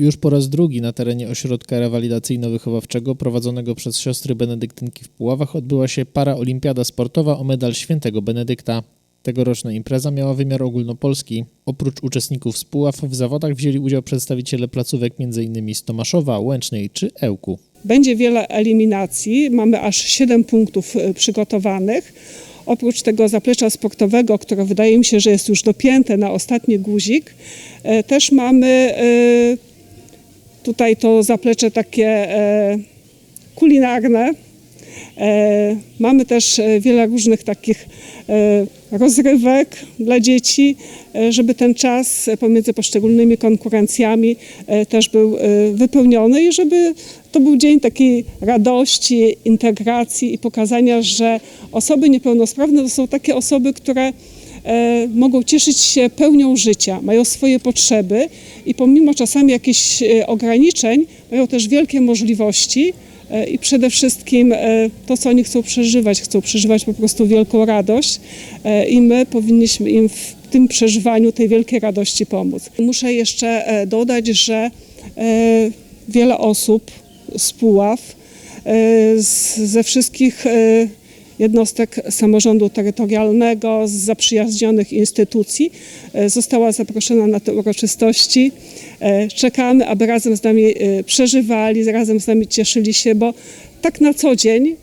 Już po raz drugi na terenie ośrodka rewalidacyjno-wychowawczego prowadzonego przez siostry benedyktynki w Puławach odbyła się paraolimpiada sportowa o medal świętego Benedykta. Tegoroczna impreza miała wymiar ogólnopolski. Oprócz uczestników z Puław w zawodach wzięli udział przedstawiciele placówek m.in. z Tomaszowa, Łęcznej czy Ełku. Będzie wiele eliminacji, mamy aż 7 punktów e, przygotowanych. Oprócz tego zaplecza sportowego, które wydaje mi się, że jest już dopięte na ostatni guzik, e, też mamy e, tutaj to zaplecze takie e, kulinarne. E, Mamy też e, wiele różnych takich rozrywek dla dzieci, żeby ten czas pomiędzy poszczególnymi konkurencjami też był wypełniony i żeby to był dzień takiej radości, integracji i pokazania, że osoby niepełnosprawne to są takie osoby, które mogą cieszyć się pełnią życia, mają swoje potrzeby i pomimo czasami jakichś e, ograniczeń mają też wielkie możliwości e, i przede wszystkim e, to, co oni chcą przeżywać, chcą przeżywać po prostu wielką radość e, i my powinniśmy im w tym przeżywaniu tej wielkiej radości pomóc. Muszę jeszcze e, dodać, że e, wiele osób z Puław, e, ze wszystkich e, jednostek samorządu terytorialnego, z zaprzyjaźnionych instytucji e, została zaproszona na te uroczystości. E, Czekamy, aby razem z nami e, przeżywali, razem z nami cieszyli się, bo tak na co dzień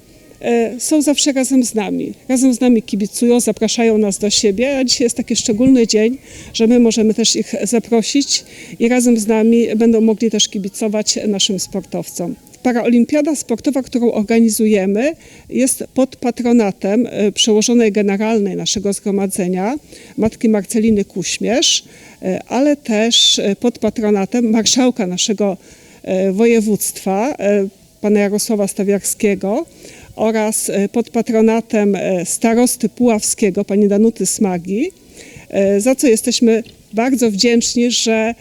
są zawsze razem z nami. Razem z nami kibicują, zapraszają nas do siebie, a dzisiaj jest taki szczególny dzień, że my możemy też ich zaprosić i razem z nami będą mogli też kibicować naszym sportowcom. Paraolimpiada sportowa, którą organizujemy, jest pod patronatem e, przełożonej generalnej naszego zgromadzenia, matki Marceliny Kuśmierz, e, ale też e, pod patronatem marszałka naszego województwa, pana Jarosława Stawiarskiego oraz pod patronatem starosty puławskiego, pani Danuty Smagi, za co jesteśmy bardzo wdzięczni, że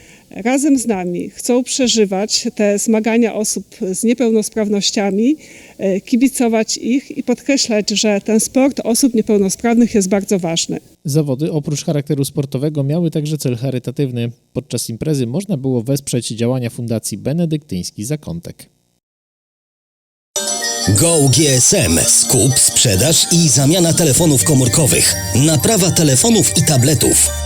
razem z nami chcą przeżywać te zmagania osób z niepełnosprawnościami, e, kibicować ich i podkreślać, że ten sport osób niepełnosprawnych jest bardzo ważny. Zawody oprócz charakteru sportowego miały także cel charytatywny. Podczas imprezy można było wesprzeć działania Fundacji Benedyktyński Zakątek. Go GSM. Skup, sprzedaż i zamiana telefonów komórkowych. Naprawa telefonów i tabletów.